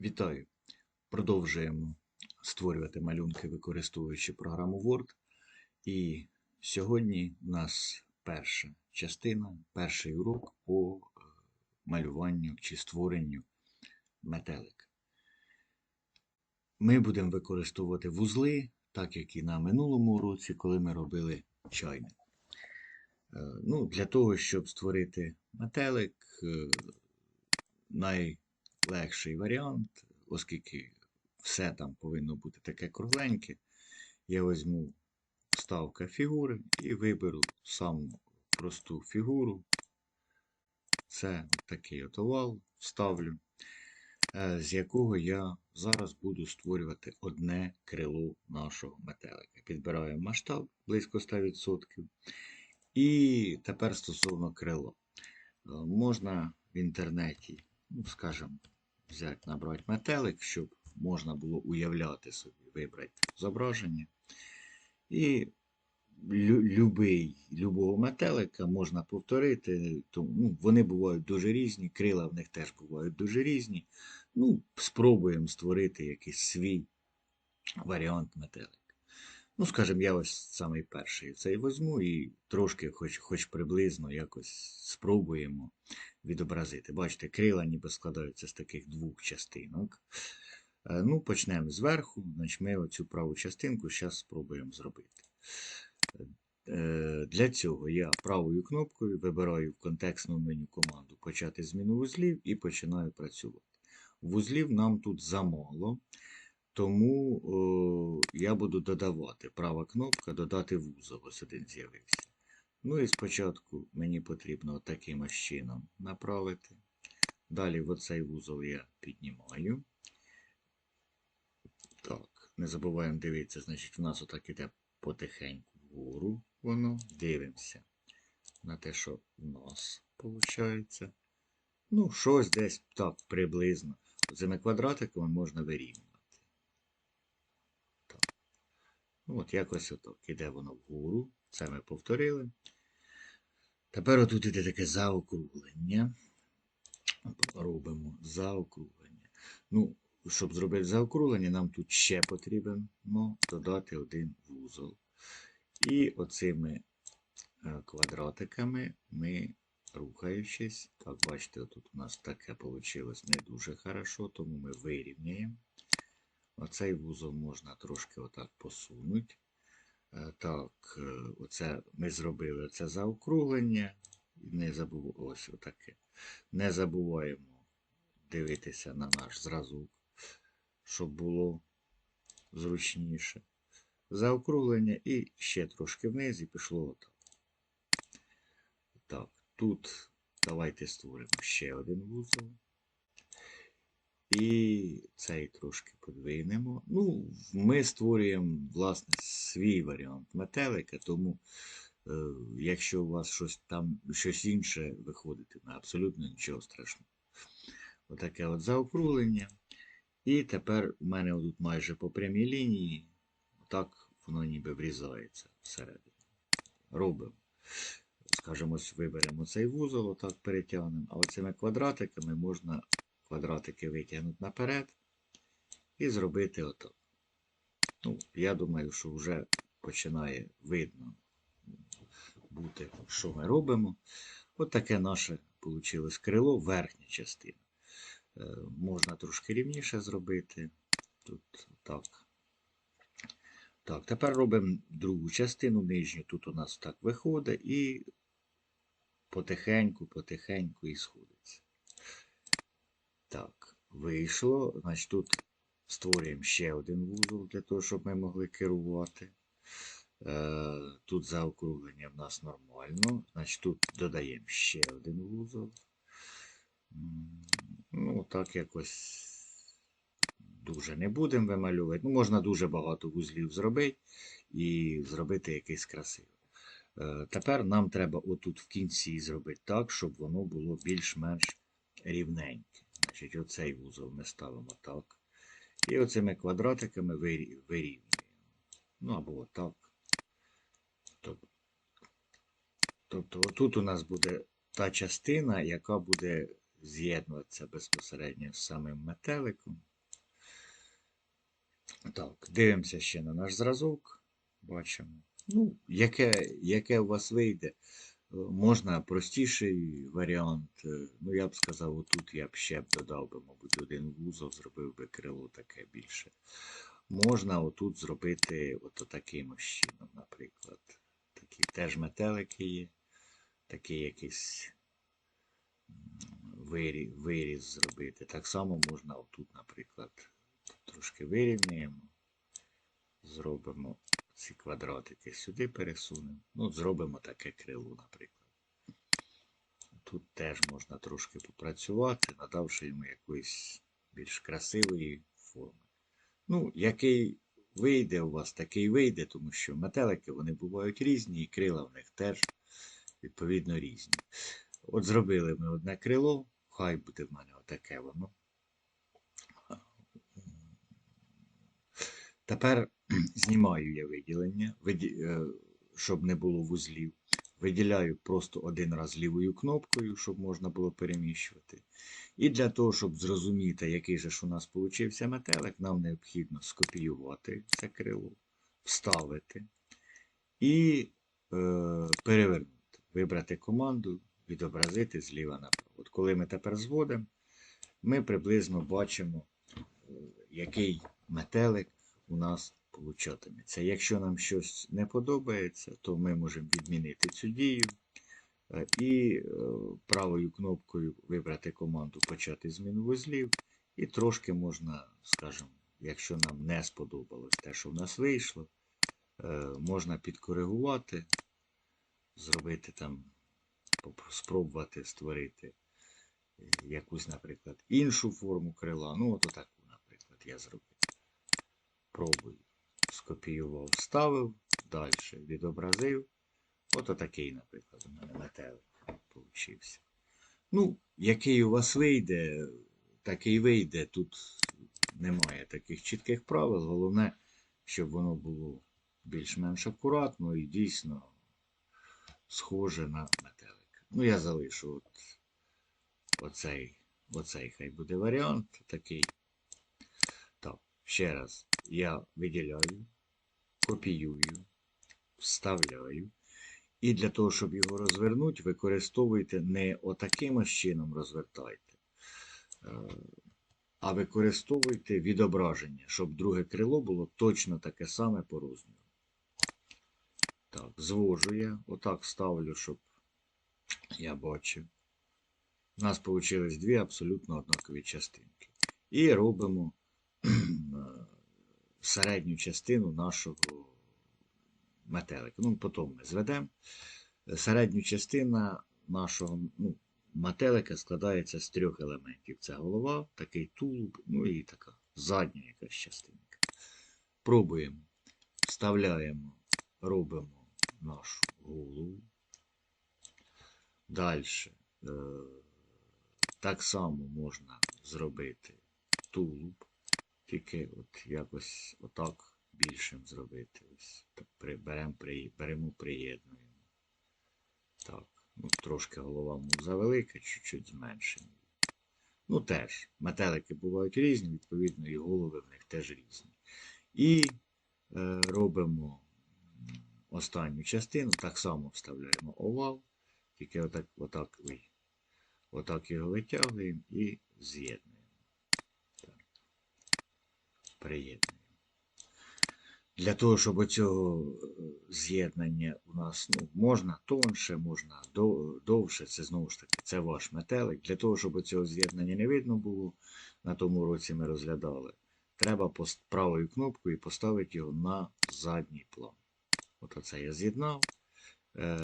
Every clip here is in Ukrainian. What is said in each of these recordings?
Вітаю! Продовжуємо створювати малюнки, використовуючи програму Word. І сьогодні у нас перша частина, перший урок по е, малюванню чи створенню метелика. Ми будемо використовувати вузли, так як і на минулому уроці, коли ми робили чайник. Е, Ну, для того, щоб створити метелик, е, найлегший варіант, оскільки все там повинно бути таке кругленьке, я візьму вставка фігури і виберу саму просту фігуру. Це такий от овал вставлю, е, з якого я зараз буду створювати одне крило нашого метелика. Підбираю масштаб близько 100%. І тепер стосовно крила. Е, Можна в інтернеті, ну, скажімо, взяти, набрати метелик, щоб можна було уявляти собі, вибрати зображення. І любий, любого метелика можна повторити. Тому, ну, вони бувають дуже різні, крила в них теж бувають дуже різні. Ну, спробуємо створити якийсь свій варіант метелика. Ну, скажімо, я ось самий перший цей візьму і трошки, хоч, хоч приблизно, якось спробуємо відобразити. Бачите, крила ніби складаються з таких двох частинок. Е, Ну, почнемо зверху, значить ми оцю праву частинку зараз спробуємо зробити. Е, Для цього я правою кнопкою вибираю в контекстному меню команду Почати зміну вузлів і починаю працювати. Вузлів нам тут замало. Тому о, я буду додавати права кнопка, додати вузол, ось один з'явився. Ну і спочатку мені потрібно таким ось чином направити. Далі в оцей вузол я піднімаю. Так, не забуваємо дивитися, значить, у нас отак іде потихеньку вгору воно. Дивимося на те, що в нас виходить. Ну, щось десь так приблизно. Цими квадратиками можна вирівнювати. Ну, от якось отак. Іде воно вгору. Це ми повторили. Тепер отут іде таке заокруглення. Робимо заокруглення. Ну, щоб зробити заокруглення, нам тут ще потрібно додати один вузол. І оцими е, квадратиками ми, рухаючись, так, бачите, тут у нас таке вийшло не дуже хорошо, тому ми вирівняємо. Оцей вузол можна трошки отак посунути. Е, Так, е, оце ми зробили це заокруглення. Не забув... Ось отаке. Не забуваємо дивитися на наш зразок, щоб було зручніше. Заокруглення і ще трошки вниз і пішло отак. Так, тут давайте створимо ще один вузол. І цей трошки подвинемо. Ну, ми створюємо, власне, свій варіант метелика, тому е, якщо у вас щось там щось інше виходить, абсолютно нічого страшного. Отаке от заокруглення. І тепер у мене тут майже по прямій лінії, так воно ніби врізається всередину. Робимо. Скажімо, ось виберемо цей вузол, отак перетягнемо, а оцими квадратиками можна квадратики витягнути наперед і зробити отак. Ну, я думаю, що вже починає видно бути, що ми робимо. От таке наше вийшло крило, верхня частина. Е, можна трошки рівніше зробити. Тут так. Так, тепер робимо другу частину, нижню. Тут у нас так виходить і потихеньку, потихеньку і сходиться. Так, вийшло. Значить, тут створюємо ще один вузол для того, щоб ми могли керувати. Е, Тут заокруглення в нас нормально. Значить, тут додаємо ще один вузол. Ну, так якось дуже не будемо вималювати. Ну, можна дуже багато вузлів зробити і зробити якийсь красивий. Е, Тепер нам треба отут в кінці зробити так, щоб воно було більш-менш рівненьке. Значить, оцей вузол ми ставимо так. І оцими квадратиками вирівнюємо. Ну або отак. Тобто, тобто отут у нас буде та частина, яка буде з'єднуватися безпосередньо з самим метеликом. Так, дивимося ще на наш зразок. Бачимо. Ну, яке, яке у вас вийде. Можна простіший варіант. е, Ну, я б сказав, отут я б ще б додав би, мабуть, один вузол, зробив би крило таке більше. Можна отут зробити от таким чином, наприклад. Такі теж метелики є. Такий якийсь виріз зробити. Так само можна отут, наприклад, трошки вирівняємо. Зробимо ці квадратики сюди пересунемо. Ну, зробимо таке крило, наприклад. Тут теж можна трошки попрацювати, надавши йому якоїсь більш красивої форми. Ну, який вийде у вас, такий вийде, тому що метелики вони бувають різні, і крила в них теж відповідно різні. От зробили ми одне крило, хай буде в мене отаке воно. Тепер знімаю я виділення, е, щоб не було вузлів. Виділяю просто один раз лівою кнопкою, щоб можна було переміщувати. І для того, щоб зрозуміти, який же ж у нас получився метелик, нам необхідно скопіювати це крило, вставити і е, перевернути. Вибрати команду, відобразити зліва направо. От коли ми тепер зводимо, ми приблизно бачимо, е, який метелик у нас получатиметься. Якщо нам щось не подобається, то ми можемо відмінити цю дію е, і е, правою кнопкою вибрати команду Почати зміну вузлів. І трошки можна, скажімо, якщо нам не сподобалось те, що в нас вийшло, е, можна підкоригувати, зробити там, спробувати створити якусь, наприклад, іншу форму крила. Ну, от таку, наприклад, я зробив. Пробую. Скопіював, вставив, далі відобразив. От отакий, наприклад, у мене метелик получився. Ну, який у вас вийде, такий вийде. Тут немає таких чітких правил. Головне, щоб воно було більш-менш акуратно і дійсно схоже на метелик. Ну, я залишу от, оцей, оцей хай буде варіант такий. Так, ще раз. Я виділяю, копіюю, вставляю. І для того, щоб його розвернути, використовуйте не отаким чином розвертайте, е, а використовуйте відображення, щоб друге крило було точно таке саме по розміру. Так, звожу я, отак ставлю, щоб я бачив. У нас вийшли дві абсолютно однакові частинки. І робимо середню частину нашого метелика. Ну, потім ми зведемо. Середню частина нашого ну, метелика складається з трьох елементів. Це голова, такий тулуб, ну і така задня якась частинка. Пробуємо, вставляємо, робимо нашу голову. Далі. Е, так само можна зробити тулуб, тільки от якось отак більшим зробити. Ось при, беремо, при, беремо, приєднуємо. Так, ну трошки голова завелика, чуть-чуть зменшимо. Ну теж, метелики бувають різні, відповідно, і голови в них теж різні. І е, робимо останню частину, так само вставляємо овал, тільки отак, отак, отак його витягуємо і з'єднуємо. Приєднуємо. Для того, щоб оцього е, з'єднання у нас ну, можна тонше, можна довше, це знову ж таки, це ваш метелик. Для того, щоб цього з'єднання не видно було, на тому році ми розглядали, треба правою кнопкою поставити його на задній план. От оце я з'єднав. Е,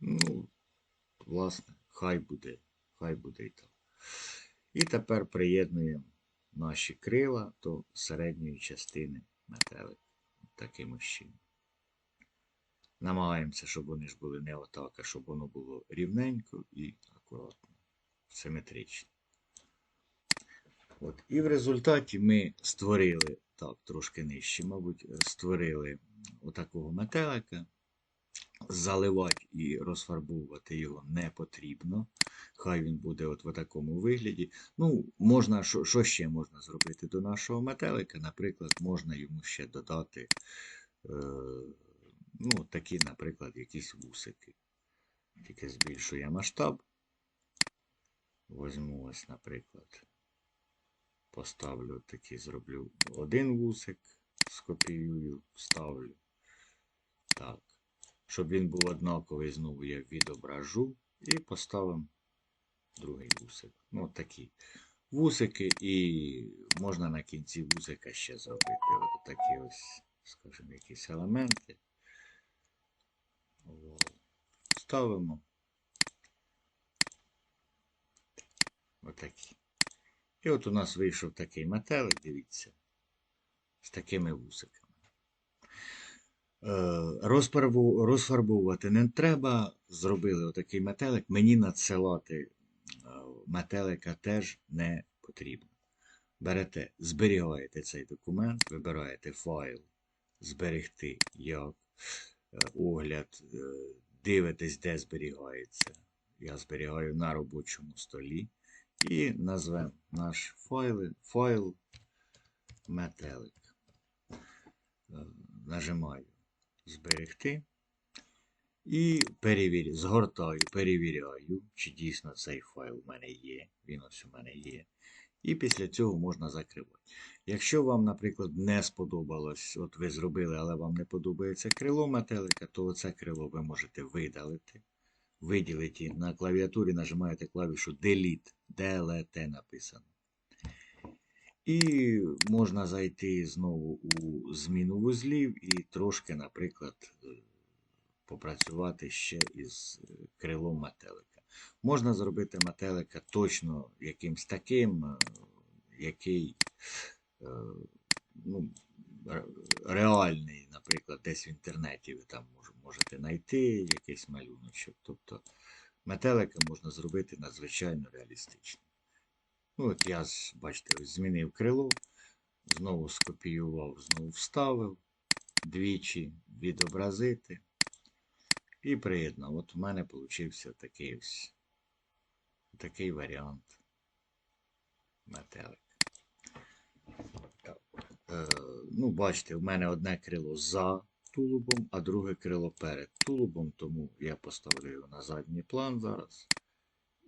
ну, власне, хай буде, хай буде і так. І тепер приєднуємо наші крила до середньої частини метелика. Таким чином. Намагаємося, щоб вони ж були не отак, а щоб воно було рівненько і акуратно, симетрично. От. І в результаті ми створили, так, трошки нижче, мабуть, створили отакого метелика. Заливати і розфарбовувати його не потрібно. Хай він буде от в такому вигляді. Ну, можна, що, що ще можна зробити до нашого метелика? Наприклад, можна йому ще додати, е, ну, такі, наприклад, якісь вусики. Тільки збільшує масштаб. Возьму ось, наприклад, поставлю такий, зроблю один вусик, скопіюю, вставлю. Так. Щоб він був однаковий, знову я відображу і поставимо другий вусик. Ну, такі вусики, і можна на кінці вусика ще зробити от такі ось, скажімо, якісь елементи. Ставимо. Отакі. І от у нас вийшов такий метелик, дивіться, з такими вусиками. Е, розфарбовувати не треба. Зробили отакий метелик. Мені надсилати метелика теж не потрібно. Берете, зберігаєте цей документ, вибираєте файл, зберегти як е, огляд, е, дивитесь, де зберігається. Я зберігаю на робочому столі. І назвемо наш файл, файл метелик. Е, Нажимаю зберегти. І перевірю, згортаю, перевіряю, чи дійсно цей файл в мене є. Він ось у мене є. І після цього можна закривати. Якщо вам, наприклад, не сподобалось, от ви зробили, але вам не подобається крило метелика, то це крило ви можете видалити. Виділите на клавіатурі, нажимаєте клавішу Delete, DLT написано. І можна зайти знову у зміну вузлів і трошки, наприклад, е, попрацювати ще із е, крилом метелика. Можна зробити метелика точно якимсь таким, е, який е, ну, реальний, наприклад, десь в інтернеті ви там можете знайти якийсь малюночок. Тобто метелика можна зробити надзвичайно реалістично. Ну, от я, бачите, змінив крило, знову скопіював, знову вставив, двічі відобразити і приєднав. От у мене получився такий ось такий варіант метелик. Е, ну, бачите, в мене одне крило за тулубом, а друге крило перед тулубом, тому я поставлю його на задній план зараз.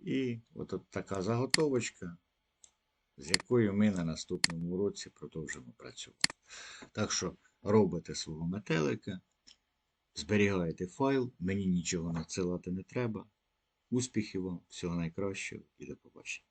І от, от така заготовочка, з якою ми на наступному уроці продовжимо працювати. Так що робите свого метелика, зберігаєте файл, мені нічого надсилати не треба. Успіхів вам, всього найкращого і до побачення.